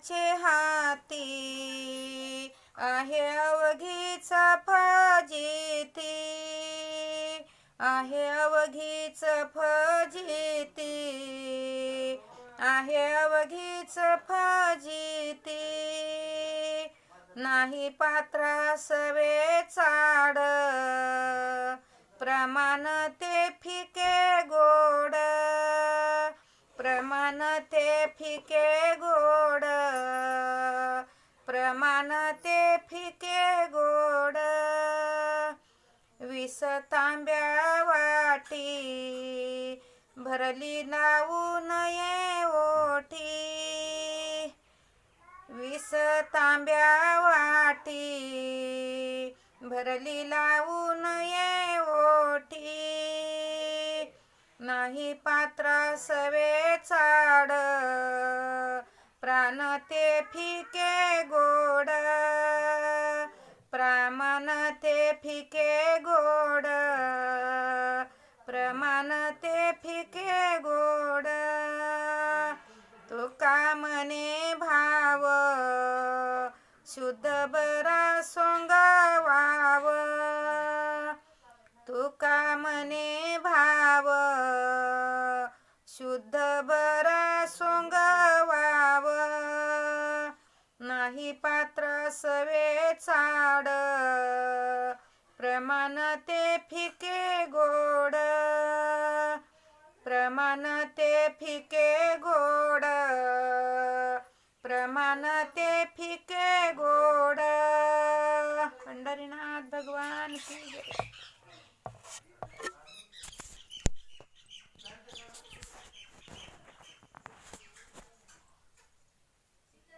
माझे हाती आहे अवघीच फजिती आहे अवघीच फजिती आहे अवघीच फजिती. नाही पात्रा सवे चाड प्रमाण ते प्रमाण ते फिके गोड. प्रमाण ते फिके गोड. विस तांब्या वाटी. भरली लावू नये ओठी विस तांब्या वाटी. भरली लावू नये ओठी नाही पात्र सवे चाड. प्राण ते फिके गोड. प्रमाण ते फिके गोड. प्रमाण ते फिके गोड. तुका मने भाव? शुद्ध बरा सोंगवाव तुका मने भाव? शुद्ध बरा सोंगवाव नाही पात्र सवे चाड. प्रमाण ते फिके गोड. प्रमाण ते फिके गोड. प्रमाण ते फिके गोड. पंढरीनाथ भगवान की